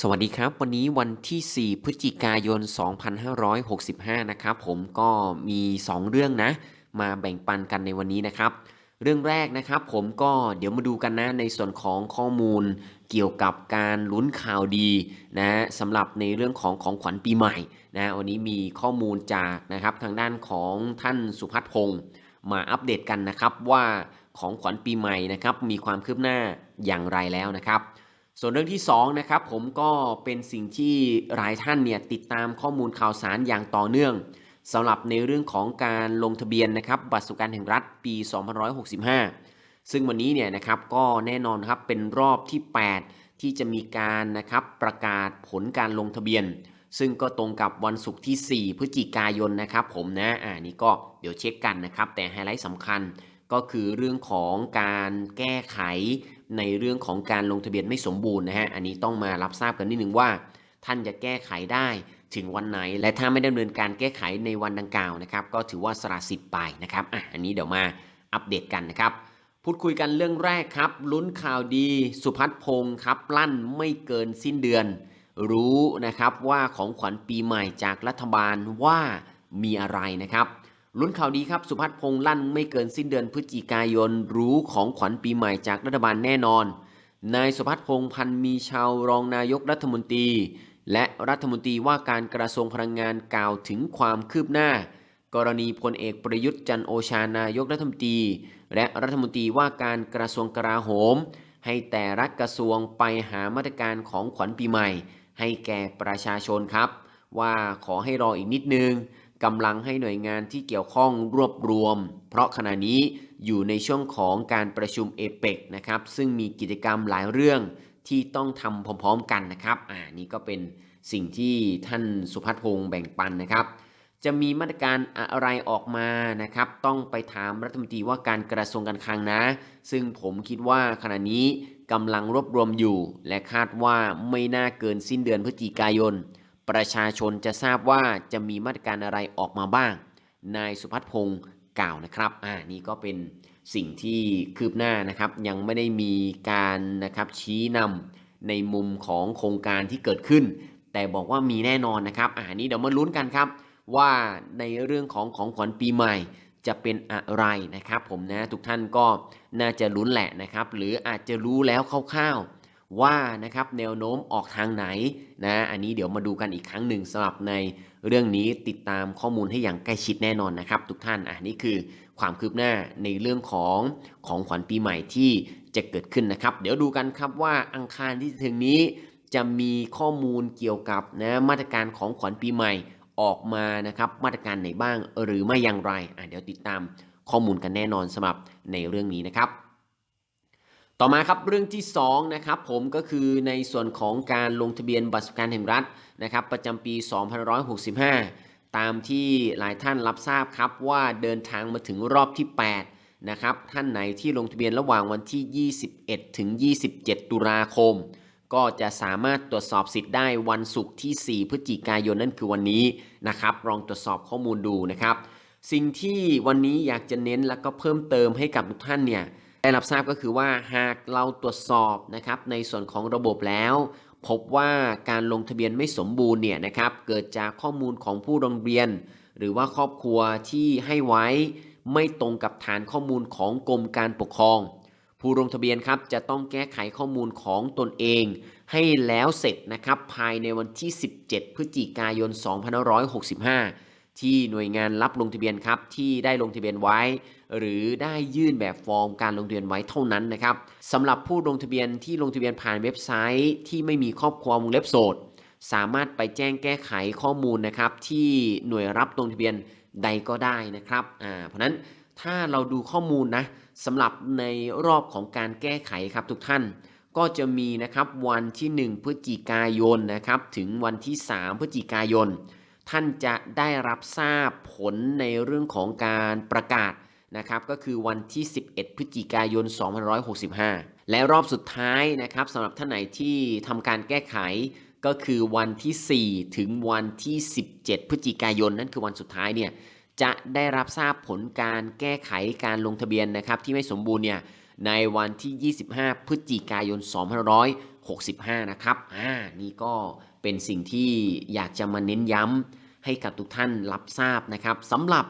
สวัสดีครับ วันนี้วันที่ 4 พฤศจิกายน 2565 นะครับผมก็มี 2 เรื่องนะ มาแบ่งปันกันในวันนี้นะครับ เรื่องแรกนะครับผมก็เดี๋ยวมาดูกันนะในส่วนของข้อมูลเกี่ยวกับการลุ้นข่าวดีนะสำหรับในเรื่องของของขวัญปีใหม่นะวันนี้มีข้อมูลจากนะครับทางด้านของท่านสุพัฒน์พงศ์มาอัปเดตกันนะครับว่าของขวัญปีใหม่นะครับมีความคืบหน้าอย่างไรแล้วนะครับ ส่วนเรื่องที่2นะครับผมก็เป็นสิ่งที่หลายท่านเนี่ยติดตามข้อมูลข่าวสารอย่างต่อเนื่องสำหรับในเรื่องของการลงทะเบียนนะครับบัตรสวัสดิการแห่งรัฐปี 2565 ซึ่งวันนี้เนี่ยนะครับก็แน่นอนครับเป็นรอบที่ 8 ที่จะมีการนะครับประกาศผลการลงทะเบียน ซึ่งก็ตรงกับวันศุกร์ที่ 4 พฤศจิกายนนะครับผมนะอ่านี่ก็เดี๋ยวเช็คกันนะครับแต่ไฮไลท์สำคัญ ก็คือเรื่องของการแก้ไขในเรื่องของการลงทะเบียนไม่สมบูรณ์นะฮะ อันนี้ต้องมารับทราบกันนิดนึงว่า ท่านจะแก้ไขได้ถึงวันไหน และถ้าไม่ดำเนินการแก้ไขในวันดังกล่าวนะครับ ก็ถือว่าสละสิทธิ์ไปนะครับอะอันนี้เดี๋ยวมาอัปเดตกันนะครับ พูดคุยกันเรื่องแรกครับ ลุ้นข่าวดีสุพัฒน์พงศ์ครับ ลั่นไม่เกินสิ้นเดือน รู้นะครับว่าของขวัญปีใหม่จากรัฐบาลว่ามีอะไรนะครับ ลุ้นข่าวดีครับ สุพัฒน์พงษ์ลั่นไม่เกินสิ้นเดือนพฤศจิกายน รู้ของขวัญปีใหม่จากรัฐบาลแน่นอน นายสุพัฒน์พงษ์พันมีชาวรองนายกรัฐมนตรี และรัฐมนตรีว่าการกระทรวงพลังงานกล่าวถึงความคืบหน้า กรณีพลเอกประยุทธ์จันโอชานายกรัฐมนตรี และรัฐมนตรีว่าการกระทรวงกลาโหม ให้แต่ละกระทรวงไปหามาตรการของขวัญปีใหม่ ให้แก่ประชาชนครับ ว่าขอให้รออีกนิดนึง กำลังให้หน่วยงานที่เกี่ยวข้องรวบรวม เพราะขณะนี้อยู่ในช่วงของการประชุมเอเปกนะครับ ซึ่งมีกิจกรรมหลายเรื่องที่ต้องทำพร้อมๆกันนะครับ อ่า นี่ก็เป็นสิ่งที่ท่านสุพัฒน์พงศ์แบ่งปันนะครับ จะมีมาตรการอะไรออกมานะครับ ต้องไปถามรัฐมนตรีว่าการกระทรวงการคลังนะ ซึ่งผมคิดว่าขณะนี้กำลังรวบรวมอยู่ และคาดว่าไม่น่าเกินสิ้นเดือนพฤศจิกายน ประชาชนจะทราบว่าจะมีมาตรการอะไรออกมาบ้าง นายสุพัฒน์พงศ์กล่าวนะครับ อ่า นี่ก็เป็นสิ่งที่คืบหน้านะครับ ยังไม่ได้มีการนะครับชี้นำในมุมของโครงการที่เกิดขึ้น แต่บอกว่ามีแน่นอนนะครับ อ่า นี้เดี๋ยวมาลุ้นกันครับ ว่าในเรื่องของของขวัญปีใหม่จะเป็นอะไรนะครับ ผมนะทุกท่านก็น่าจะลุ้นแหละนะครับ หรืออาจจะรู้แล้วคร่าวๆ ว่านะครับแนวโน้มออกทางไหนนะอันนี้เดี๋ยวมาดูกันอีกครั้งหนึ่งสำหรับในเรื่องนี้ติดตามข้อมูลให้อย่างใกล้ชิดแน่นอนนะครับ ทุกท่านอ่านี่คือความคืบหน้าในเรื่องของของขวัญปีใหม่ที่จะเกิดขึ้นนะครับ เดี๋ยวดูกันครับว่าอังคารที่ถึงนี้จะมีข้อมูลเกี่ยวกับนะมาตรการของขวัญปีใหม่ออกมานะครับมาตรการไหนบ้างหรือไม่อย่างไรอะเดี๋ยวติดตามข้อมูลกันแน่นอนสำหรับในเรื่องนี้นะครับ ต่อมาครับเรื่องที่2นะครับผมก็คือในส่วนของการลงทะเบียนบัตรสวัสดิการแห่งรัฐนะครับประจำปี2565 ตามที่หลายท่านรับทราบครับว่าเดินทางมาถึงรอบที่ 8 นะครับท่านไหนที่ลงทะเบียนระหว่างวันที่ 21 ถึง 27 ตุลาคม ก็จะสามารถตรวจสอบสิทธิ์ได้วันศุกร์ที่ 4 พฤศจิกายนนั่นคือวันนี้นะครับลองตรวจสอบข้อมูลดูนะครับ สิ่งที่วันนี้อยากจะเน้นแล้วก็เพิ่มเติมให้กับทุกท่านเนี่ย ได้รับทราบก็คือว่าหากเราตรวจสอบนะครับในส่วนของระบบแล้ว พบว่าการลงทะเบียนไม่สมบูรณ์เนี่ยนะครับเกิดจากข้อมูลของผู้ลงทะเบียน หรือว่าครอบครัวที่ให้ไว้ไม่ตรงกับฐานข้อมูลของกรมการปกครอง ผู้ลงทะเบียนครับจะต้องแก้ไขข้อมูลของตนเอง ให้แล้วเสร็จนะครับภายในวันที่ 17 พฤศจิกายน 2565 ที่หน่วยงานรับลงทะเบียนครับที่ได้ลงทะเบียนไว้ หรือได้ยื่นแบบฟอร์มการลงทะเบียนไว้เท่านั้นนะครับสำหรับผู้ลงทะเบียนที่ลงทะเบียนผ่านเว็บไซต์ ที่ไม่มีครอบครัววงเล็บโสดสามารถไปแจ้งแก้ไขข้อมูลนะครับที่หน่วยรับลงทะเบียนใดก็ได้นะครับอ่าเพราะนั้นถ้าเราดูข้อมูลนะสำหรับในรอบของการแก้ไขครับทุกท่าน ก็จะมีนะครับวันที่ 1 พฤศจิกายนนะครับถึงวันที่ 3 พฤศจิกายน ท่านจะได้รับทราบผลในเรื่องของการประกาศนะครับก็คือวันที่ 11 พฤศจิกายน 2565 และรอบสุดท้ายนะครับสำหรับท่านไหนที่ทำการแก้ไขก็คือวันที่ 4 ถึงวันที่ 17 พฤศจิกายน นั่นคือวันสุดท้ายเนี่ยจะได้รับทราบผลการแก้ไขการลงทะเบียนนะครับที่ไม่สมบูรณ์เนี่ยในวันที่ 25 พฤศจิกายน 2565 นะครับ อ่า นี่ก็ เป็นสิ่งที่อยากจะมาเน้นย้ำให้กับทุกท่านรับทราบนะครับสำหรับ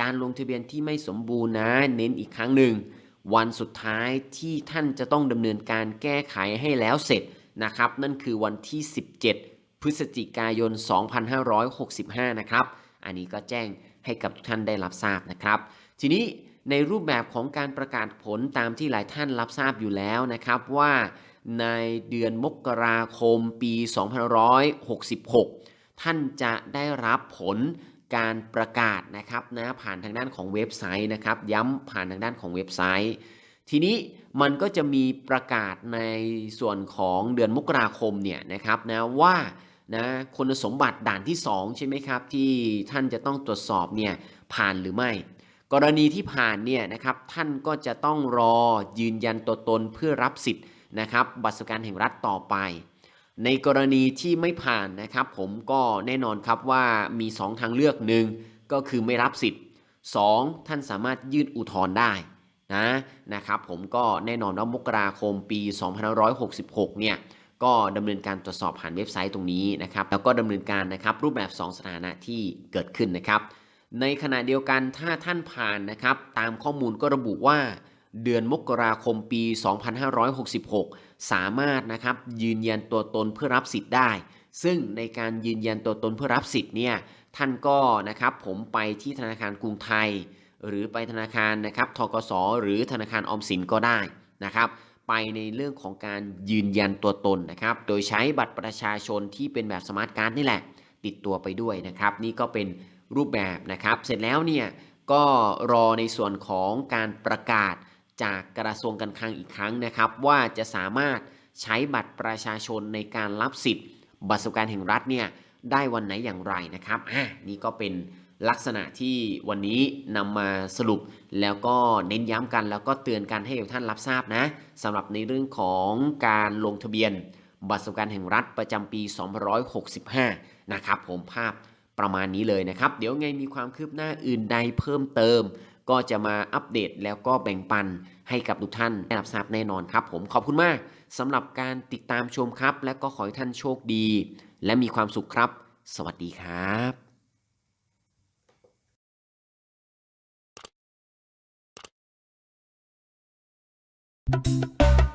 การลงทะเบียนที่ไม่สมบูรณ์นะ เน้นอีกครั้งหนึ่ง วันสุดท้ายที่ท่านจะต้องดำเนินการแก้ไขให้แล้วเสร็จนะครับ นั่นคือวันที่ 17 พฤศจิกายน 2565 นะครับ อันนี้ก็แจ้งให้กับทุกท่านได้รับทราบนะครับ ทีนี้ในรูปแบบของการประกาศผลตามที่หลายท่านรับทราบอยู่แล้วนะครับว่า ในเดือนมกราคมปี 2566 ท่านจะได้รับผลการประกาศนะครับนะผ่านทางด้านของเว็บไซต์นะครับ ย้ำผ่านทางด้านของเว็บไซต์ ทีนี้มันก็จะมีประกาศในส่วนของเดือนมกราคมเนี่ยนะครับนะว่านะคุณสมบัติด่านที่ 2 ใช่ไหมครับ ที่ท่านจะต้องตรวจสอบเนี่ยผ่านหรือไม่ กรณีที่ผ่านเนี่ยนะครับท่านก็จะต้องรอยืนยันตัวตนเพื่อรับสิทธิ์ นะครับ บัตรสวัสดิการแห่งรัฐต่อไป ในกรณีที่ไม่ผ่านนะครับ ผมก็แน่นอนครับว่ามี 2 ทางเลือกหนึ่งก็คือไม่รับสิทธิ์ 2. ท่านสามารถยื่นอุทธรณ์ได้นะนะครับ ผมก็แน่นอนว่ามกราคมปี2566 เนี่ยก็ดำเนินการตรวจสอบผ่านเว็บไซต์ตรงนี้นะครับ แล้วก็ดำเนินการนะครับรูปแบบ 2 สถานะที่เกิดขึ้นนะครับ ในขณะเดียวกันถ้าท่านผ่านนะครับ ตามข้อมูลก็ระบุว่า เดือนมกราคมปี 2566 สามารถนะครับยืนยันตัวตนเพื่อรับสิทธิ์ได้ ซึ่งในการยืนยันตัวตนเพื่อรับสิทธิ์เนี่ยท่านก็นะครับผมไปที่ธนาคารกรุงไทย หรือไปธนาคารนะครับทกสหรือธนาคารออมสินก็ได้นะครับไปในเรื่องของการยืนยันตัวตนนะครับ โดยใช้บัตรประชาชนที่เป็นแบบสมาร์ทการ์ดนี่แหละ ติดตัวไปด้วยนะครับ นี่ก็เป็นรูปแบบนะครับ เสร็จแล้วเนี่ยก็รอในส่วนของการประกาศ จากกระทรวงการคลังอีกครั้งนะครับ ว่าจะสามารถใช้บัตรประชาชนในการรับสิทธิ์ บัตรสวัสดิการแห่งรัฐเนี่ยได้วันไหนอย่างไรนะครับอะนี่ก็เป็นลักษณะที่วันนี้นำมาสรุปแล้วก็เน้นย้ำกัน แล้วก็เตือนกันให้ทุกท่านรับทราบนะสำหรับในเรื่องของการลงทะเบียน บัตรสวัสดิการแห่งรัฐประจำปี 2565 นะครับผมภาพประมาณนี้เลยนะครับ เดี๋ยวไงมีความคืบหน้าอื่นใดเพิ่มเติม ก็จะมาอัปเดตแล้วก็แบ่งปันให้กับทุกท่านได้รับทราบแน่นอนครับ ผมขอบคุณมากสำหรับการติดตามชมครับ และก็ขอให้ท่านโชคดี และมีความสุขครับ สวัสดีครับ Thank